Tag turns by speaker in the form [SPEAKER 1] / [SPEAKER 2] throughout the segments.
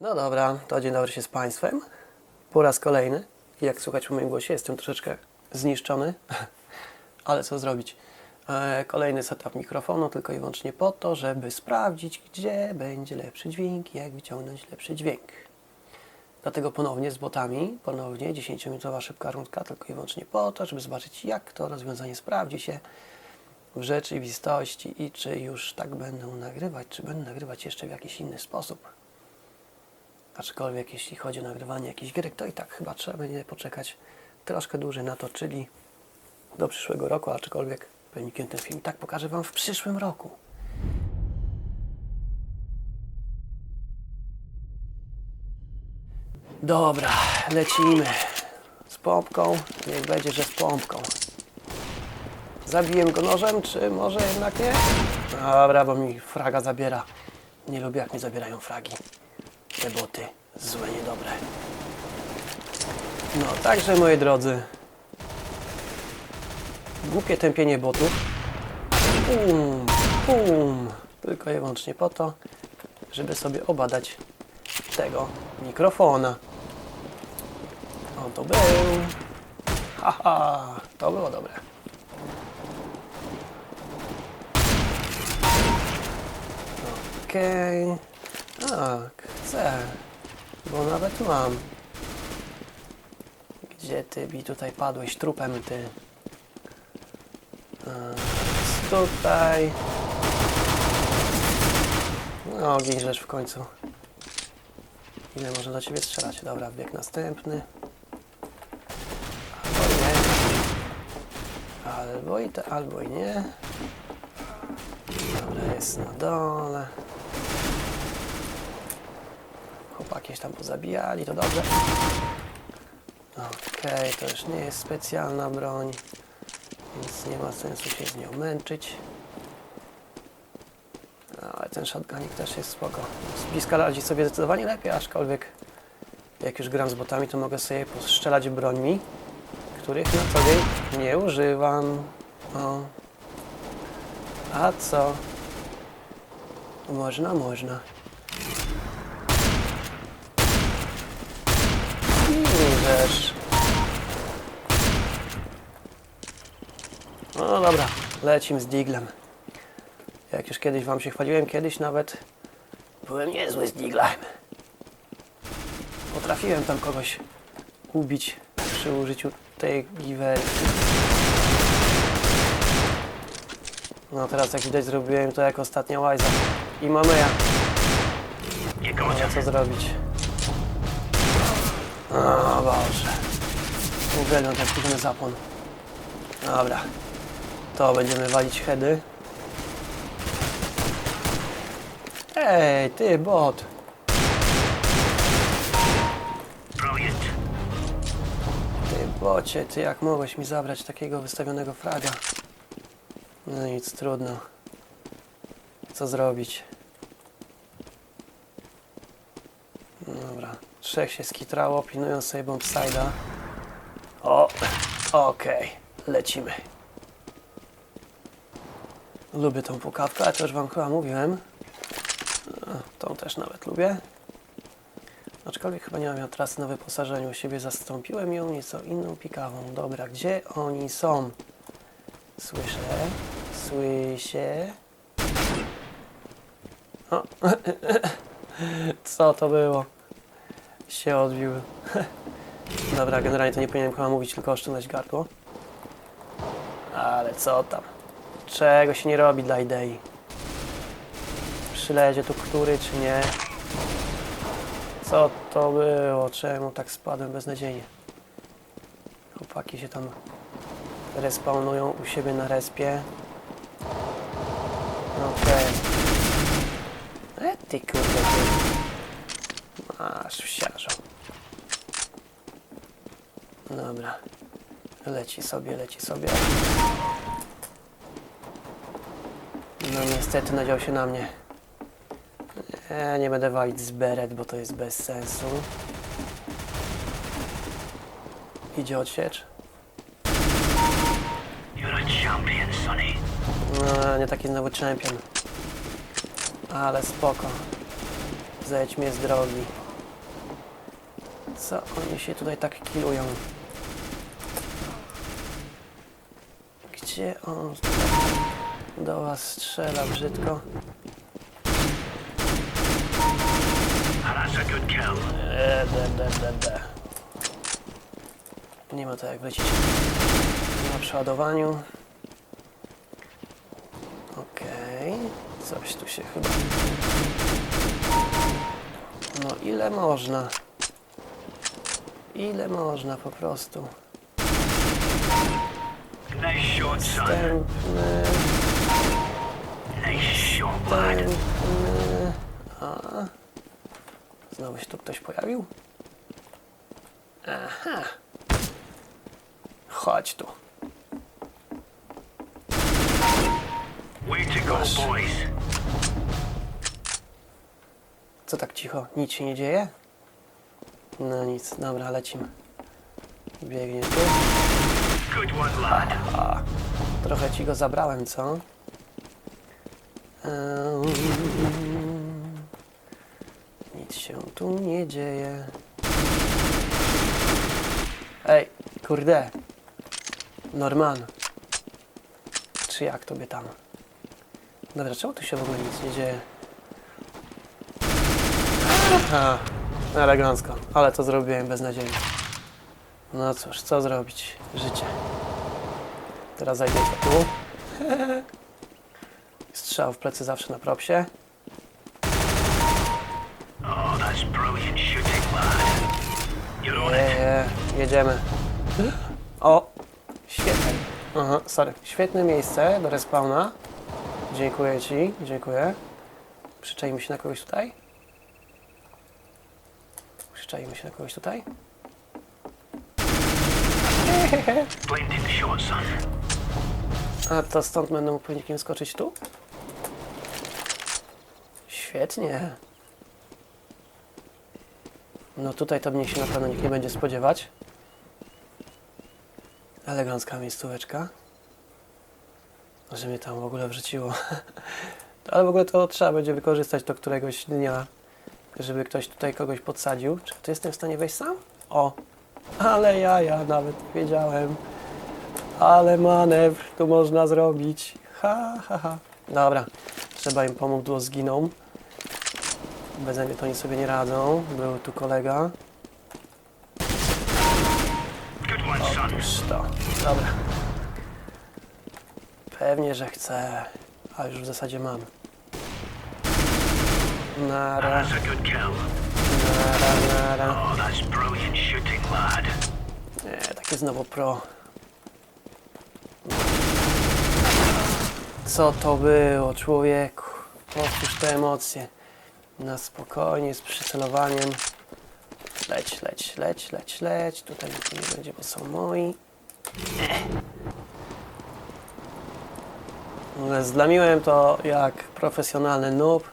[SPEAKER 1] No dobra, to dzień dobry się z Państwem. Po raz kolejny. Jak słuchać po moim głosie, jestem troszeczkę zniszczony, ale co zrobić? E, Kolejny setup mikrofonu, tylko i wyłącznie po to, żeby sprawdzić, gdzie będzie lepszy dźwięk jak wyciągnąć lepszy dźwięk. Dlatego ponownie z botami, ponownie 10-minutowa szybka rundka, tylko i wyłącznie po to, żeby zobaczyć, jak to rozwiązanie sprawdzi się w rzeczywistości i czy już tak będę nagrywać, czy będę nagrywać jeszcze w jakiś inny sposób. Aczkolwiek jeśli chodzi o nagrywanie jakichś gierek, to i tak chyba trzeba będzie poczekać troszkę dłużej na to, czyli do przyszłego roku, aczkolwiek pewnikiem ten film tak pokażę Wam w przyszłym roku. Dobra, lecimy z pompką. Niech będzie, że z pompką. Zabiję go nożem, czy może jednak nie? Dobra, bo mi fraga zabiera. Nie lubię, jak mi zabierają fragi. Te boty złe, niedobre. No, także moi drodzy. Głupie tępienie botów. Pum, pum. Tylko i wyłącznie po to, żeby sobie obadać tego mikrofona. On to był. Haha, to było dobre. Okej. Tak, chcę. Bo nawet mam. Gdzie ty mi tutaj padłeś trupem, ty? Jest tutaj. No, giniesz w końcu. Ile można do ciebie strzelać? Dobra, bieg następny. Albo nie. Albo i te, albo i nie. Dobra, jest na dole. Chłopaki się tam pozabijali, to dobrze. Okej, to już nie jest specjalna broń, więc nie ma sensu się z nią męczyć. No, Ale ten shotgunik też jest spoko. Z bliska radzi sobie zdecydowanie lepiej, aczkolwiek jak już gram z botami, to mogę sobie postrzelać brońmi, których na co nie używam. O. A co? Można, można. Wiesz. No dobra, lecimy z diglem. Jak już kiedyś wam się chwaliłem, kiedyś nawet byłem niezły z diglem. Potrafiłem tam kogoś ubić przy użyciu tej giwery. No teraz jak widać zrobiłem to jak ostatnia łajza. I mamy ja. No, co zrobić? O Boże. Uwielbiam ten wkurzony zapłon. Dobra. To będziemy walić heady. Ej, ty bot. Ty bocie, ty jak mogłeś mi zabrać takiego wystawionego fraga? No nic, trudno. Co zrobić? Dobra. Trzech się skitrało, pilnując sobie bombside'a. O, okej. Lecimy. Lubię tą pukawkę, ale to już wam chyba mówiłem. Tą też nawet lubię. Aczkolwiek chyba nie mam ją teraz na wyposażeniu siebie. Zastąpiłem ją nieco inną pikawą. Dobra, gdzie oni są? Słyszę. Słyszę. O. Co to było? Się odbiły. Dobra, generalnie to nie powinienem chyba mówić, tylko oszczędzać gardło. Ale co tam? Czego się nie robi dla idei? Przylezie tu który czy nie? Co to było? Czemu tak spadłem beznadziejnie? Chłopaki się tam respawnują u siebie na respie. Okej. E ty kurde ty. Masz wsiarzo. Dobra. Leci sobie, leci sobie. No niestety nadział się na mnie. Nie, nie będę walić z beret, bo to jest bez sensu. Idzie odsiecz. No, nie taki znowu champion. Ale spoko. Zejdź mnie z drogi. Co oni się tutaj tak kilują? Gdzie on do was strzela brzydko? E. Nie ma to jak wlecieć na przeładowaniu. Okej, coś tu się chyba... No ile można? Ile można po prostu?
[SPEAKER 2] Nice shot, son.
[SPEAKER 1] Tępny,
[SPEAKER 2] Nice shot, lad.
[SPEAKER 1] tępny... A... Znowu się tu ktoś pojawił? Aha! Chodź tu.
[SPEAKER 2] Way
[SPEAKER 1] Co tak cicho? Nic się nie dzieje? No nic, dobra, lecimy. Biegnie tu. A, trochę ci go zabrałem, co? Nic się tu nie dzieje. Ej, kurde. Norman. Czy jak tobie tam? Dobra, czemu tu się w ogóle nic nie dzieje? Aha, elegancko, ale to zrobiłem beznadziejnie. No cóż, co zrobić? Życie. Teraz zajdę tu. Strzał w plecy zawsze na propsie. Eee, jedziemy. O! Świetnie. Aha, sorry. Świetne miejsce do respawna. Dziękuję Ci, dziękuję. Przyczajmy się na kogoś tutaj. Przyczajmy się na kogoś tutaj. A to stąd będę mógł powinien skoczyć tu? Świetnie. No tutaj to mnie się na pewno nikt nie będzie spodziewać. Elegancka miejscóweczka. Że mnie tam w ogóle wrzuciło. Ale w ogóle to trzeba będzie wykorzystać do któregoś dnia, żeby ktoś tutaj kogoś podsadził. Czy to jestem w stanie wejść sam? O! Ale ja, ja nawet wiedziałem. Ale manewr tu można zrobić. Ha, ha, ha. Dobra, trzeba im pomóc, bo zginą. Beze mnie to oni sobie nie radzą. Był tu kolega. Otóż to. Dobra. Pewnie, że chcę. A już w zasadzie mam. Nara,
[SPEAKER 2] That's a good kill.
[SPEAKER 1] nara, nara.
[SPEAKER 2] Oh, that's brilliant shooting, lad.
[SPEAKER 1] Nie, takie znowu pro. Co to było, człowieku? Otwórz te emocje. Na spokojnie, z przycelowaniem. Leć, leć, leć, leć, leć. Tutaj nic nie będzie, bo są moi. Zlamiłem to jak profesjonalny noob,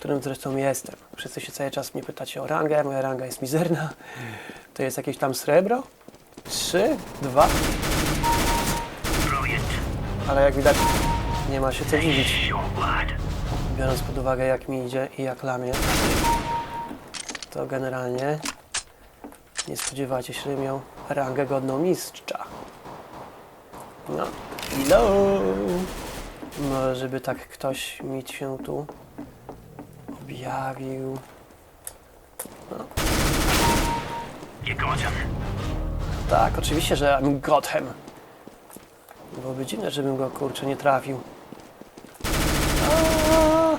[SPEAKER 1] którym zresztą jestem. Wszyscy się cały czas mnie pytacie o rangę, moja ranga jest mizerna. To jest jakieś tam srebro? Trzy? Dwa? Ale jak widać nie ma się co dziwić, biorąc pod uwagę jak mi idzie i jak lamię. To generalnie nie spodziewacie się, że miał rangę godną mistrza. No, hello! Może żeby tak ktoś mi się tu objawił.
[SPEAKER 2] Him.
[SPEAKER 1] Tak, oczywiście, że I'm got him. Byłoby dziwne, żebym go kurczę nie trafił. Aaaa!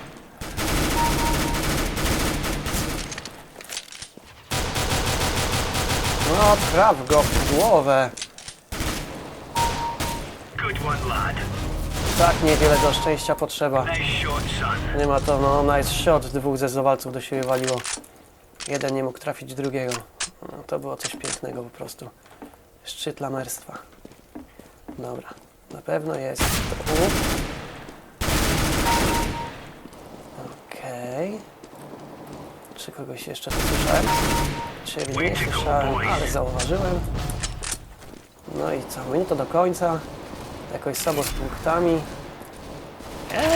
[SPEAKER 1] No, traf go w głowę.
[SPEAKER 2] Good one, lad.
[SPEAKER 1] Tak niewiele do szczęścia potrzeba. Nie ma to, no, nice shot. Dwóch ze zawalców do siebie waliło. Jeden nie mógł trafić drugiego. No, to było coś pięknego po prostu. Szczyt lamerstwa. Dobra, na pewno jest. Okej. Czy kogoś jeszcze słyszałem? Ciebie nie słyszałem, ale zauważyłem. No i co, minuta do końca. Jakoś samo z punktami.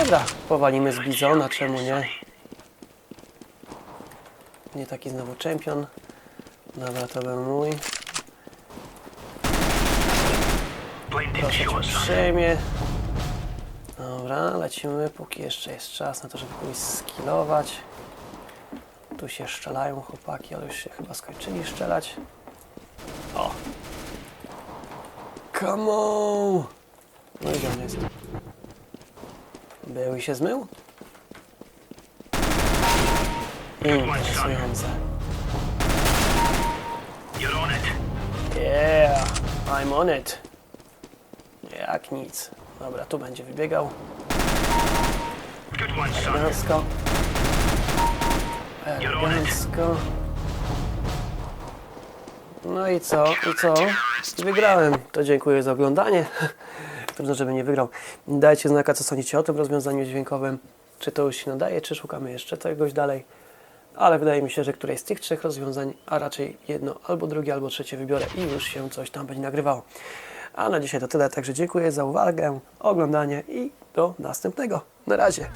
[SPEAKER 1] Dobra, powalimy z Bizona, czemu nie? Nie taki znowu czempion. Dobra, to był mój. Proszę cię uprzejmie. Dobra, lecimy, póki jeszcze jest czas na to, żeby pójść skillować. Tu się szczelają chłopaki, ale już się chyba skończyli szczelać. O! Come on! No i gdzie on jest? Był i się zmył? Interesujące.
[SPEAKER 2] You're on it.
[SPEAKER 1] Yeah, I'm on it. Jak nic. Dobra, tu będzie wybiegał. Elegancko. Elegancko. No i co? I co? Wygrałem. To dziękuję za oglądanie. Trudno, żeby nie wygrał. Dajcie znaka, co sądzicie o tym rozwiązaniu dźwiękowym. Czy to już się nadaje, czy szukamy jeszcze czegoś dalej. Ale wydaje mi się, że któreś z tych trzech rozwiązań, a raczej jedno albo drugie, albo trzecie wybiorę i już się coś tam będzie nagrywało. A na dzisiaj to tyle, także dziękuję za uwagę, oglądanie i do następnego. Na razie.